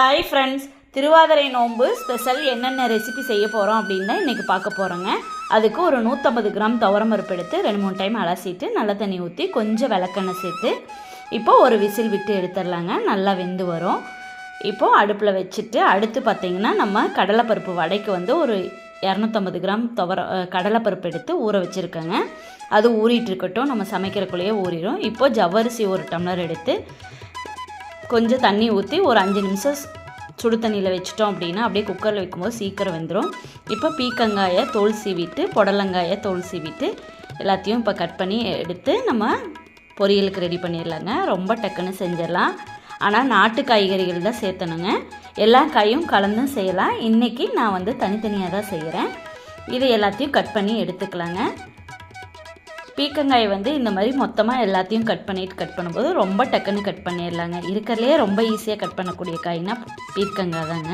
Hi friends Thiruvathirai நோன்பு special என்னென்ன recipe செய்ய போகிறோம் அப்படின்னு தான் இன்றைக்கி பார்க்க போகிறோங்க அதுக்கு ஒரு நூற்றம்பது கிராம் துவரம்பருப்பு எடுத்து ரெண்டு மூணு டைம் அலசிட்டு நல்ல தண்ணி ஊற்றி கொஞ்சம் விளக்கெண்ணெய் சேர்த்து இப்போ ஒரு விசில் விட்டு எடுத்துடலாங்க. நல்லா வெந்து வரும். இப்போது அடுப்பில் வச்சுட்டு அடுத்து பார்த்திங்கன்னா நம்ம கடலைப்பருப்பு வடைக்கு வந்து ஒரு இரநூத்தம்பது கிராம் துவர கடலைப்பருப்பு எடுத்து ஊற வச்சுருக்கேங்க. அது ஊறிட்டு இருக்கட்டும். நம்ம சமைக்கிறக்குள்ளேயே ஊறிடும் இப்போது ஜவ்வரிசி ஒரு டம்ளர் எடுத்து கொஞ்சம் தண்ணி ஊற்றி ஒரு அஞ்சு நிமிஷம் சுடு தண்ணியில் வச்சிட்டோம் அப்படின்னா அப்படியே குக்கரில் வைக்கும்போது சீக்கிரம் வெந்துடும் இப்போ பீக்கங்காயை தோல் சீவிட்டு புடலங்காயை தோல் சீவிட்டு எல்லாத்தையும் இப்போ கட் பண்ணி எடுத்து நம்ம பொரியலுக்கு ரெடி பண்ணிடலாங்க ரொம்ப டக்குன்னு செஞ்சிடலாம் ஆனால் நாட்டு காய்கறிகள் தான் சேர்த்தணுங்க. எல்லா காயும் கலந்தும் செய்யலாம். இன்றைக்கி நான் வந்து தனித்தனியாக தான் செய்கிறேன் இது எல்லாத்தையும் கட் பண்ணி எடுத்துக்கலாங்க. பீக்கங்காய் வந்து இந்த மாதிரி மொத்தமாக எல்லாத்தையும் கட் பண்ணிட்டு கட் பண்ணும்போது ரொம்ப டக்குன்னு கட் பண்ணிடலாங்க. இருக்கிறதுலே ரொம்ப ஈஸியாக கட் பண்ணக்கூடிய காய்னா பீர்க்கங்காய் தாங்க.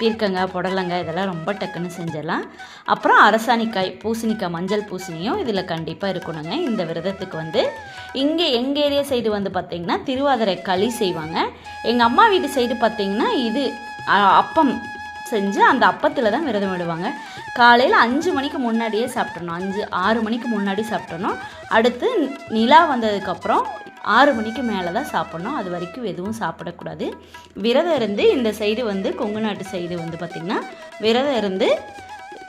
பீர்க்கங்காய் புடலங்காய் இதெல்லாம் ரொம்ப டக்குன்னு செஞ்சிடலாம். அப்புறம் அரசாணிக்காய் பூசணிக்காய் மஞ்சள் பூசணியும் இதில் கண்டிப்பாக இருக்கணுங்க. இந்த விரதத்துக்கு வந்து இங்கே எங்கள் ஏரியா சைடு வந்து பார்த்திங்கன்னா திருவாதிரை களி செய்வாங்க. எங்கள் அம்மா வீட்டு சைடு பார்த்திங்கன்னா இது அப்பம் செஞ்சு அந்த அப்பத்தில் தான் விரதம் விடுவாங்க. காலையில் அஞ்சு மணிக்கு முன்னாடியே சாப்பிட்றணும் அஞ்சு ஆறு மணிக்கு முன்னாடி சாப்பிட்றணும் அடுத்து நிலா வந்ததுக்கப்புறம் ஆறு மணிக்கு மேலே தான் சாப்பிட்ணும். அது வரைக்கும் எதுவும் சாப்பிடக்கூடாது. விரதம் இருந்து இந்த சைடு வந்து கொங்கு நாட்டு சைடு வந்து பார்த்திங்கன்னா விரதம் இருந்து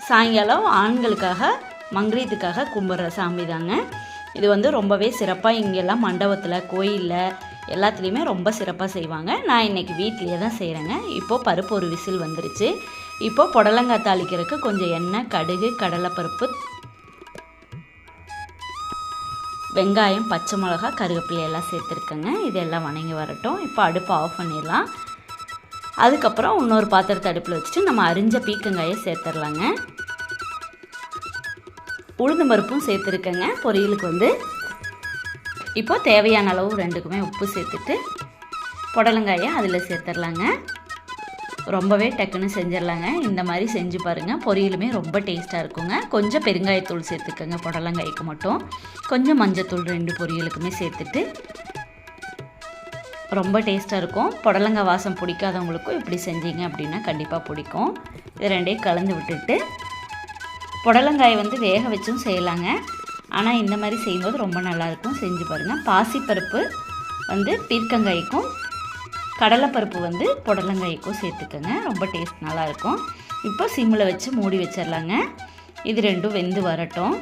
சாயங்காலம் ஆண்களுக்காக மங்கிரியத்துக்காக கும்பிட்ற சாமி தாங்க. இது வந்து ரொம்பவே சிறப்பாக இங்கெல்லாம் மண்டபத்தில் கோயிலில் எல்லாத்துலேயுமே ரொம்ப சிறப்பாக செய்வாங்க. நான் இன்றைக்கி வீட்லேயே தான் செய்கிறேங்க இப்போது பருப்பு ஒரு விசில் வந்துருச்சு. இப்போது புடலங்காய் தாளிக்கிறதுக்கு கொஞ்சம் எண்ணெய் கடுகு கடலைப்பருப்பு வெங்காயம் பச்சை மிளகா கருவேப்பிலை எல்லாம் சேர்த்துருக்கேங்க. இதெல்லாம் வணங்கி வரட்டும். இப்போ அடுப்பை ஆஃப் பண்ணிடலாம். அதுக்கப்புறம் இன்னொரு பாத்திரத்தை அடுப்பில் வச்சுட்டு நம்ம அரிஞ்ச பீக்கங்காயை சேர்த்துடலாங்க உளுந்து பருப்பும் சேர்த்துருக்கேங்க. பொரியலுக்கு வந்து இப்போது தேவையான அளவு ரெண்டுக்குமே உப்பு சேர்த்துட்டு புடலங்காயை அதில் சேர்த்துடலாங்க. ரொம்பவே டக்குன்னு செஞ்சிடலாங்க. இந்த மாதிரி செஞ்சு பாருங்கள் பொரியலுமே ரொம்ப டேஸ்ட்டாக இருக்குங்க. கொஞ்சம் பெருங்காயத்தூள் சேர்த்துக்கோங்க புடலங்காய்க்கு மட்டும். கொஞ்சம் மஞ்சத்தூள் ரெண்டு பொரியலுக்குமே சேர்த்துட்டு ரொம்ப டேஸ்ட்டாக இருக்கும். புடலங்காய் வாசம் பிடிக்காதவங்களுக்கும் இப்படி செஞ்சீங்க அப்படின்னா கண்டிப்பாக பிடிக்கும். இது ரெண்டையும் கலந்து விட்டுட்டு புடலங்காய் வந்து வேக வச்சும் செய்யலாங்க. ஆனால் இந்த மாதிரி செய்யும்போது ரொம்ப நல்லாயிருக்கும். செஞ்சு பாருங்கள் பாசிப்பருப்பு வந்து பீர்க்கங்காய்க்கும் கடலைப்பருப்பு வந்து புடலங்காய்க்கும் சேர்த்துக்கோங்க. ரொம்ப டேஸ்ட் நல்லாயிருக்கும். இப்போ சிம்மில் வச்சு மூடி வச்சிடலாங்க இது ரெண்டும் வெந்து வரட்டும்.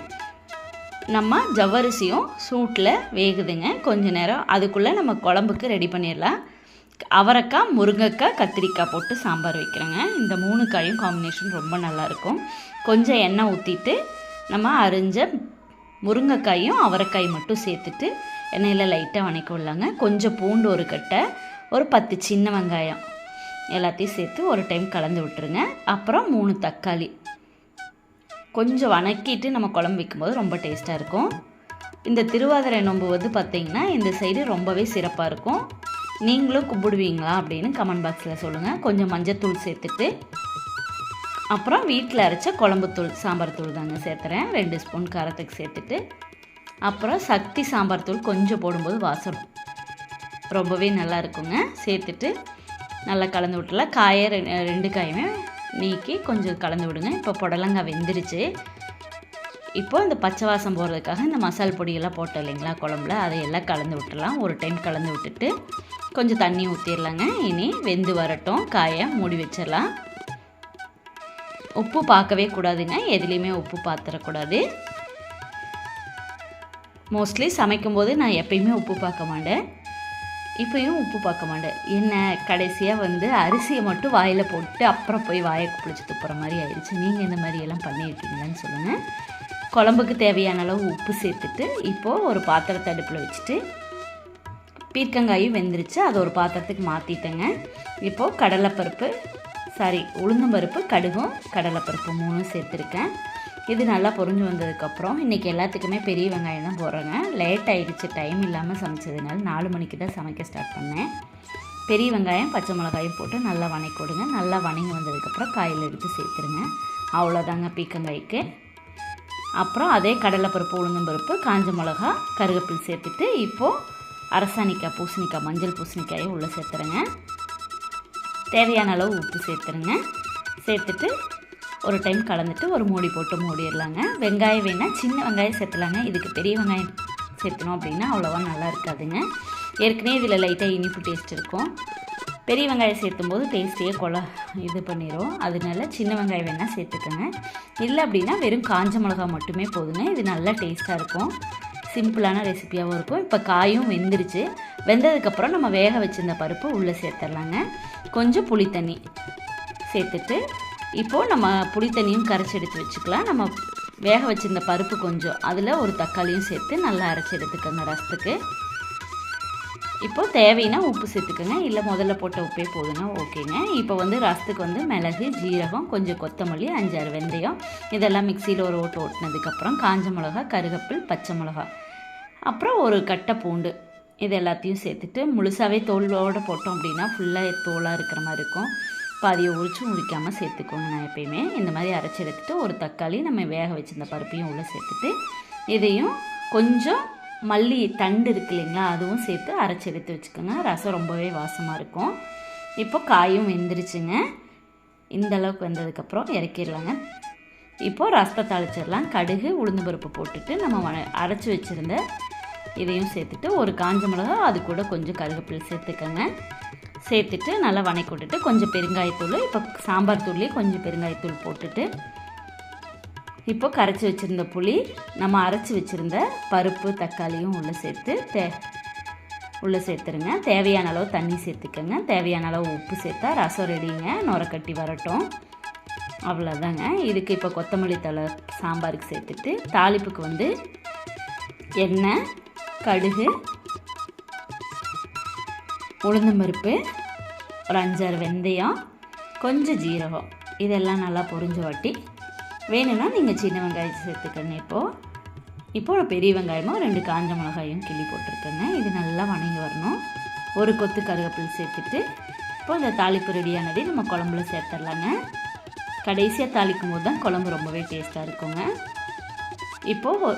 நம்ம ஜவ்வரிசியும் சூட்டில் வேகுதுங்க. கொஞ்ச நேரம் அதுக்குள்ளே நம்ம குழம்புக்கு ரெடி பண்ணிடலாம். அவரைக்காய் முருங்கைக்காய் கத்திரிக்காய் போட்டு சாம்பார் வைக்கிறேங்க. இந்த மூணு காயும் காம்பினேஷன் ரொம்ப நல்லாயிருக்கும். கொஞ்சம் எண்ணெய் ஊற்றிட்டு நம்ம அரிஞ்ச முருங்கைக்காயும் அவரைக்காய் மட்டும் சேர்த்துட்டு எண்ணெயில் லைட்டாக வணக்கி விடலாங்க. கொஞ்சம் பூண்டு ஒரு கட்டை ஒரு பத்து சின்ன வெங்காயம் எல்லாத்தையும் சேர்த்து ஒரு டைம் கலந்து விட்டுருங்க. அப்புறம் மூணு தக்காளி. கொஞ்சம் வணக்கிட்டு நம்ம குழம்பு வைக்கும்போது ரொம்ப டேஸ்ட்டாக இருக்கும். இந்த திருவாதிரை நோன்பு வந்து பார்த்திங்கன்னா இந்த சைடு ரொம்பவே சிறப்பாக இருக்கும். நீங்களும் கும்பிடுவீங்களா அப்படின்னு கமெண்ட் பாக்ஸில் சொல்லுங்கள் கொஞ்சம் மஞ்சத்தூள் சேர்த்துட்டு அப்புறம் வீட்டில் அரைச்ச குழம்புத்தூள் சாம்பார் தூள் தாங்க சேர்த்துறேன். ரெண்டு ஸ்பூன் காரத்துக்கு சேர்த்துட்டு அப்புறம் சக்தி சாம்பார் தூள் கொஞ்சம் போடும்போது வாசம். ரொம்பவே நல்லா இருக்குங்க. சேர்த்துட்டு நல்லா கலந்து விட்டுலாம் காயை ரெ- ரெண்டு காயுமே நீக்கி கொஞ்சம் கலந்து விடுங்க. இப்போ புடலங்காய் வெந்துருச்சு. இப்போ இந்த பச்சை வாசம் போடுறதுக்காக இந்த மசால் பொடியெல்லாம் போட்டோம் இல்லைங்களா குழம்புல அதையெல்லாம் கலந்து விட்டுலாம் ஒரு டைம் கலந்து விட்டுட்டு கொஞ்சம் தண்ணி ஊற்றிடலாங்க இனி வெந்து வரட்டும். காயை மூடி வச்சிடலாம் உப்பு பார்க்கவே கூடாதுங்க. எதுலேயுமே உப்பு பார்த்துடக்கூடாது மோஸ்ட்லி சமைக்கும்போது நான் எப்பயுமே உப்பு பார்க்க மாட்டேன். இப்பயும் உப்பு பார்க்க மாட்டேன். என்ன கடைசியாக வந்து அரிசியை மட்டும் வாயில் போட்டு அப்புறம் போய் வாயை பிடிச்சி துப்புற மாதிரி ஆயிடுச்சு. நீங்கள் இந்த மாதிரி எல்லாம் பண்ணியிருக்கீங்களான்னு சொல்லுங்கள் குழம்புக்கு தேவையான அளவு உப்பு சேர்த்துட்டு இப்போது ஒரு பாத்திரத்தை அடுப்பில் வச்சுட்டு பீர்க்கங்காயும் வெந்துருச்சு. அதை ஒரு பாத்திரத்துக்கு மாற்றிட்டேங்க இப்போது கடலைப்பருப்பு சாரி உளுந்தம்பருப்பு கடுகும் கடலைப்பருப்பு மூணும் சேர்த்துருக்கேன். இது நல்லா பொரிஞ்சு வந்ததுக்கப்புறம் இன்றைக்கி எல்லாத்துக்குமே பெரிய வெங்காயம் தான் போடுறேங்க. லேட் ஆகிடுச்சு டைம் இல்லாமல் சமைச்சதுனால நாலு மணிக்கு தான் சமைக்க ஸ்டார்ட் பண்ணேன். பெரிய வெங்காயம் பச்சை மிளகாயும் போட்டு நல்லா வணக்கி விடுங்க நல்லா வணங்கி வந்ததுக்கப்புறம் காயில் எடுத்து சேர்த்துருங்க. அவ்வளோதாங்க பீக்கங்காய்க்கு. அப்புறம் அதே கடலைப்பருப்பு உளுந்தம்பருப்பு காஞ்ச மிளகா கருவேப்பில் சேர்த்துட்டு இப்போது அரசாணிக்காய் பூசணிக்காய் மஞ்சள் பூசணிக்காயை உள்ளே சேர்த்துறேங்க. தேவையான அளவு உப்பு சேர்த்துருங்க. சேர்த்துட்டு ஒரு டைம் கலந்துட்டு ஒரு மூடி போட்டு மூடிடலாங்க. வெங்காயம் வேணால் சின்ன வெங்காயம் சேர்த்துலாங்க இதுக்கு பெரிய வெங்காயம் சேர்த்தணும் அப்படின்னா அவ்வளோவா நல்லா இருக்காதுங்க. ஏற்கனவே இதில் லைட்டாக இனிப்பு டேஸ்ட் இருக்கும். பெரிய வெங்காயம் சேர்த்தும் போது டேஸ்ட்டையே கொல இது பண்ணிடும் அதனால சின்ன வெங்காயம் வேணால் சேர்த்துக்கோங்க. இல்லை அப்படின்னா வெறும் காஞ்ச மிளகா மட்டுமே போதுங்க. இது நல்லா டேஸ்ட்டாக இருக்கும். சிம்பிளான ரெசிப்பியாகவும் இருக்கும். இப்போ காயும் வெந்துருச்சு. வெந்ததுக்கப்புறம் நம்ம வேக வச்சிருந்த பருப்பு உள்ளே சேர்த்துடலாங்க கொஞ்சம் புளித்தண்ணி சேர்த்துட்டு இப்போது நம்ம புளி தண்ணியும் கரைச்சி எடுத்து வச்சுக்கலாம். நம்ம வேக வச்சிருந்த பருப்பு கொஞ்சம் அதில் ஒரு தக்காளியும் சேர்த்து நல்லா அரைச்சி எடுத்துக்கோங்க ரசத்துக்கு. இப்போது தேவைன்னா உப்பு சேர்த்துக்கோங்க. இல்லை முதல்ல போட்ட உப்பே போதுன்னா ஓகேங்க. இப்போ வந்து ரசத்துக்கு வந்து மிளகு ஜீரகம் கொஞ்சம் கொத்தமல்லி அஞ்சாறு வெந்தயம் இதெல்லாம் மிக்சியில் ஒரு ஓட்டு ஓட்டினதுக்கப்புறம் காஞ்ச மிளகா கருகப்பில் பச்சை மிளகா அப்புறம் ஒரு கட்டை பூண்டு. இது எல்லாத்தையும் சேர்த்துட்டு முழுசாகவே தோலோடு போட்டோம் அப்படின்னா ஃபுல்லாக தோலாக இருக்கிற மாதிரி இருக்கும். பாதியை உரிச்சும் உரிக்காமல் சேர்த்துக்கோங்க நான் எப்பயுமே. இந்த மாதிரி அரைச்சி எடுத்துகிட்டு ஒரு தக்காளி நம்ம வேக வச்சிருந்த பருப்பையும் உள்ளே சேர்த்துட்டு இதையும் கொஞ்சம் மல்லி தண்டு இருக்கு இல்லைங்களா அதுவும் சேர்த்து அரைச்சி எடுத்து வச்சுக்கோங்க. ரசம் ரொம்பவே வாசமாக இருக்கும். இப்போ காயும் வெந்துருச்சுங்க. இந்த அளவுக்கு வெந்ததுக்கப்புறம் இறக்கிடலாங்க. இப்போது ரசத்தை தாளிச்சிடலாம். கடுகு உளுந்து பருப்பு போட்டுட்டு நம்ம வ- அரைச்சி வச்சுருந்த இதையும் சேர்த்துட்டு ஒரு காஞ்ச மிளகா அது கூட கொஞ்சம் கருவேப்பிலை சேர்த்துக்கோங்க. சேர்த்துட்டு நல்லா வணக்கி விட்டுட்டு கொஞ்சம் பெருங்காயத்தூள் இப்போ சாம்பார் தூள்லேயே கொஞ்சம் பெருங்காயத்தூள் போட்டுட்டு இப்போ கரைச்சி வச்சுருந்த புளி நம்ம அரைச்சி வச்சுருந்த பருப்பு தக்காளியும் உள்ளே சேர்த்து தே உள்ளே சேர்த்துருங்க. தேவையான அளவு தண்ணி சேர்த்துக்கோங்க. தேவையான அளவு உப்பு சேர்த்தா ரசம் ரெடிங்க. நுரக்கட்டி வரட்டும். அவ்வளோதாங்க இதுக்கு இப்போ கொத்தமல்லி தழை சாம்பாருக்கு சேர்த்துட்டு தாளிப்புக்கு வந்து எண்ணெய் கடுகு உளுந்தம்பருப்பு ஒரு அஞ்சாறு வெந்தயம் கொஞ்சம் ஜீரகம். இதெல்லாம் நல்லா பொறிஞ்சு வாட்டி வேணும்னா நீங்கள் சின்ன வெங்காயம் சேர்த்துக்கங்க இப்போது இப்போ ஒரு பெரிய வெங்காயமும் ரெண்டு காஞ்ச மிளகாயும் கிள்ளி போட்டிருக்கேங்க. இது நல்லா வணங்கி வரணும். ஒரு கொத்து கருவேப்பிலை சேர்த்துட்டு இப்போ இந்த தாளிப்பு ரெடியானதே நம்ம குழம்புல சேர்த்துடலாங்க. கடைசியாக தாளிக்கும் போது தான் குழம்பு ரொம்பவே டேஸ்ட்டாக இருக்குங்க. இப்போது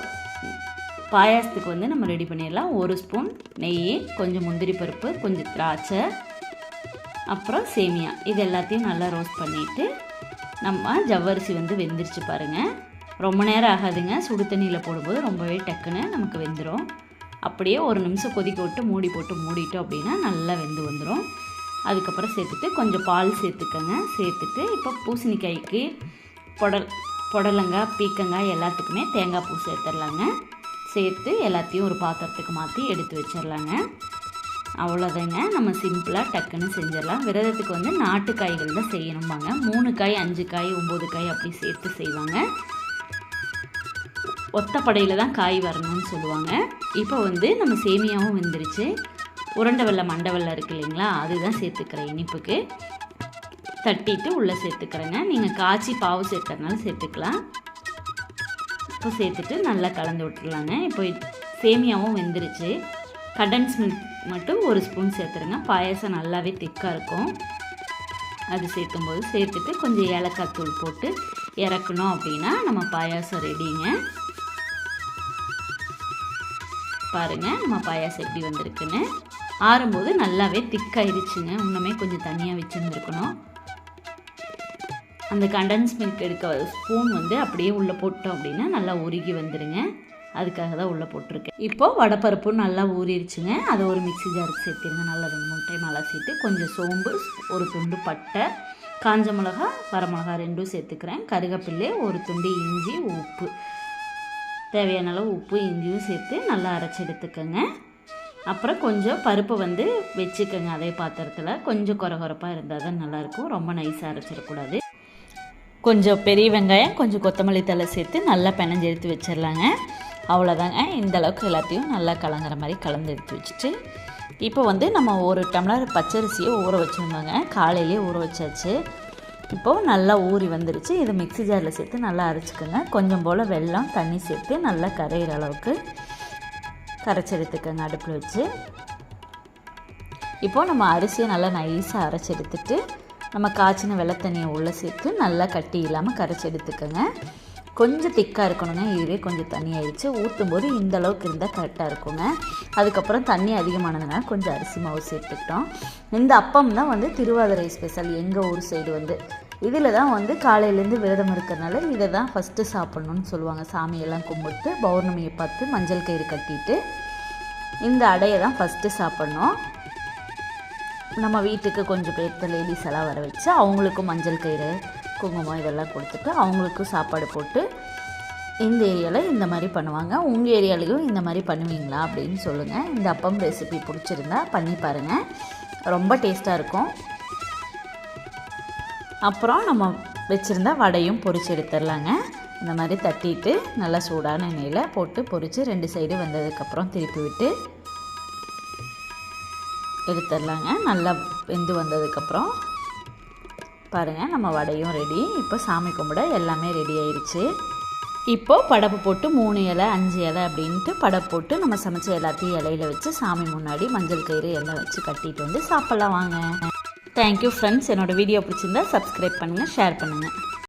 பாயாசத்துக்கு வந்து நம்ம ரெடி பண்ணிடலாம். ஒரு ஸ்பூன் நெய் கொஞ்சம் முந்திரி பருப்பு கொஞ்சம் திராட்சை அப்புறம் சேமியா. இது எல்லாத்தையும் நல்லா ரோஸ்ட் பண்ணிவிட்டு நம்ம ஜவ்வரிசி வந்து வெந்துருச்சு பாருங்கள் ரொம்ப நேரம் ஆகாதுங்க. சுடு தண்ணியில் போடும்போது ரொம்பவே டக்குன்னு நமக்கு வெந்துடும் அப்படியே ஒரு நிமிஷம் கொதிக்க விட்டு மூடி போட்டு மூடிட்டோம் அப்படின்னா நல்லா வெந்து வந்துடும் அதுக்கப்புறம் சேர்த்துட்டு கொஞ்சம் பால் சேர்த்துக்கோங்க. சேர்த்துட்டு இப்போ பூசணிக்காய்க்கு புடல் புடலங்காய் பீக்கங்காய் எல்லாத்துக்குமே தேங்காய் பூ சேர்த்துடலாங்க. சேர்த்து எல்லாத்தையும் ஒரு பாத்திரத்துக்கு மாற்றி எடுத்து வச்சிடலாங்க அவ்வளோதாங்க நம்ம சிம்பிளாக டக்குன்னு செஞ்சிடலாம் விரதத்துக்கு வந்து நாட்டு காய்கள் தான் செய்யணும்பாங்க. மூணு காய் அஞ்சு காய் ஒம்பது காய் அப்படி சேர்த்து செய்வாங்க. ஒத்தப்படையில் தான் காய் வரணும்னு சொல்லுவாங்க. இப்போ வந்து நம்ம சேமியாவும் வெந்துருச்சு. உருண்டை வெள்ளை மண்டை வெள்ளை இருக்கு இல்லைங்களா? அதுதான் சேர்த்துக்கிறேன் இனிப்புக்கு. தட்டிட்டு உள்ளே சேர்த்துக்கிறேங்க. நீங்கள் காய்ச்சி பாவு சேர்க்கறதுனால சேர்த்துக்கலாம். உப்பு சேர்த்துட்டு நல்லா கலந்து விட்டுறலாங்க இப்போ சேமியாவும் வெந்துருச்சு. கடன்ஸ் மில்க் மட்டும் ஒரு ஸ்பூன் சேர்த்துருங்க. பாயாசம் நல்லாவே திக்காக இருக்கும். அது சேர்க்கும்போது சேர்த்துட்டு கொஞ்சம் ஏலக்காய் தூள் போட்டு இறக்கணும் அப்படின்னா நம்ம பாயாசம் ரெடிங்க. பாருங்கள் நம்ம பாயாசம் எப்படி வந்திருக்குன்னு. ஆறும்போது நல்லாவே திக்காயிருச்சுங்க. இன்னுமே கொஞ்சம் தனியாக வச்சுருந்துருக்கணும். அந்த கண்டன்ஸ் மில்க் எடுக்க ஸ்பூன் வந்து அப்படியே உள்ளே போட்டோம் அப்படின்னா நல்லா உருகி வந்துடுங்க அதுக்காக தான் உள்ளே போட்டிருக்கேன். இப்போது வடைப்பருப்பு நல்லா ஊறிடுச்சுங்க அதை ஒரு மிக்ஸி ஜாருக்கு சேர்த்துருங்க. நல்லா ரெண்டு மூணு டைம் அலசிட்டு கொஞ்சம் சோம்பு ஒரு துண்டு பட்டை காஞ்ச மிளகா வரமிளகா ரெண்டும் சேர்த்துக்கிறேன். கருகப்பில்லை ஒரு துண்டு இஞ்சி உப்பு. தேவையான அளவு உப்பு இஞ்சியும் சேர்த்து நல்லா அரைச்சி எடுத்துக்கோங்க. அப்புறம் கொஞ்சம் பருப்பு வந்து வச்சுக்கோங்க. அதே பாத்திரத்தில் கொஞ்சம் குறகுறப்பாக இருந்தால் தான் நல்லாயிருக்கும் ரொம்ப நைஸாக அரைச்சிடக்கூடாது. கொஞ்சம் பெரிய வெங்காயம் கொஞ்சம் கொத்தமல்லி தழை சேர்த்து நல்லா பிணைஞ்சு எடுத்து வச்சிடலாங்க. அவ்வளோதாங்க இந்தளவுக்கு எல்லாத்தையும் நல்லா கலங்குற மாதிரி கலந்து எடுத்து வச்சுட்டு இப்போ வந்து நம்ம ஒரு டம்ளர் பச்சரிசியை ஊற வச்சுருந்தோங்க. காலையிலேயே ஊற வச்சாச்சு. இப்போது நல்லா ஊறி வந்துருச்சு. இதை மிக்ஸி ஜாரில் சேர்த்து நல்லா அரைச்சிக்கோங்க. கொஞ்சம் போல் வெல்லம் தண்ணி சேர்த்து நல்லா கரையிற அளவுக்கு கரைச்சி எடுத்துக்கோங்க அடுப்பில் வச்சு. இப்போது நம்ம அரிசியை நல்லா நைஸாக அரைச்சி எடுத்துட்டு நம்ம காய்ச்சின வெள்ளத்தண்ணியை உள்ளே சேர்த்து நல்லா கட்டி இல்லாமல் கரைச்சி எடுத்துக்கோங்க. கொஞ்சம் திக்காக இருக்கணுங்க இதுவே கொஞ்சம் தண்ணி ஆயிடுச்சு. ஊற்றும் போது இந்த அளவுக்கு இருந்தால் கரெக்டாக இருக்குங்க. அதுக்கப்புறம் தண்ணி அதிகமானதுனால கொஞ்சம் அரிசி மாவு சேர்த்துக்கிட்டோம். இந்த அப்பம் தான் வந்து திருவாதிரை ஸ்பெஷல் எங்கள் ஊர் சைடு வந்து. இதில் தான் வந்து காலையிலேருந்து விரதம் இருக்கிறனால இதை தான் ஃபஸ்ட்டு சாப்பிட்ணுன்னு சொல்லுவாங்க. சாமியெல்லாம் கும்பிட்டு பௌர்ணமியை பார்த்து மஞ்சள் கயிறு கட்டிட்டு இந்த அடையை தான் ஃபஸ்ட்டு சாப்பிட்ணும். நம்ம வீட்டுக்கு கொஞ்சம் பேர்த்த லேடிஸ் எல்லாம் வர வச்சு அவங்களுக்கும் மஞ்சள் கயிறு குங்குமம் இதெல்லாம் கொடுத்துட்டு அவங்களுக்கும் சாப்பாடு போட்டு இந்த ஏரியாவில் இந்த மாதிரி பண்ணுவாங்க உங்கள் ஏரியாலையும் இந்த மாதிரி பண்ணுவீங்களா? அப்படின்னு சொல்லுங்கள் இந்த அப்பம் ரெசிபி பிடிச்சிருந்தா பண்ணி பாருங்கள் ரொம்ப டேஸ்ட்டாக இருக்கும். அப்புறம் நம்ம வச்சுருந்தா வடையும் பொறிச்சு எடுத்துடலாங்க. இந்த மாதிரி தட்டிட்டு நல்லா சூடான எண்ணெயில் போட்டு பொரித்து ரெண்டு சைடு வந்ததுக்கப்புறம் திருப்பி விட்டு எடுத்துடலாங்க. நல்லா வெந்து வந்ததுக்கப்புறம் பாருங்கள் நம்ம வடையும் ரெடி இப்போ சாமி கும்பிட எல்லாமே ரெடி ஆயிடுச்சு இப்போது படப்பு போட்டு மூணு இலை அஞ்சு இலை அப்படின்ட்டு படப்பு போட்டு நம்ம சமைச்ச எல்லாத்தையும் இலையில வச்சு சாமி முன்னாடி மஞ்சள் கயிறு எண்ணெய் வச்சு கட்டிட்டு வந்து சாப்பிட்லாம் வாங்க. தேங்க்யூ ஃப்ரெண்ட்ஸ் என்னோடய வீடியோ பிடிச்சிருந்தா சப்ஸ்கிரைப் பண்ணுங்கள் ஷேர் பண்ணுங்கள்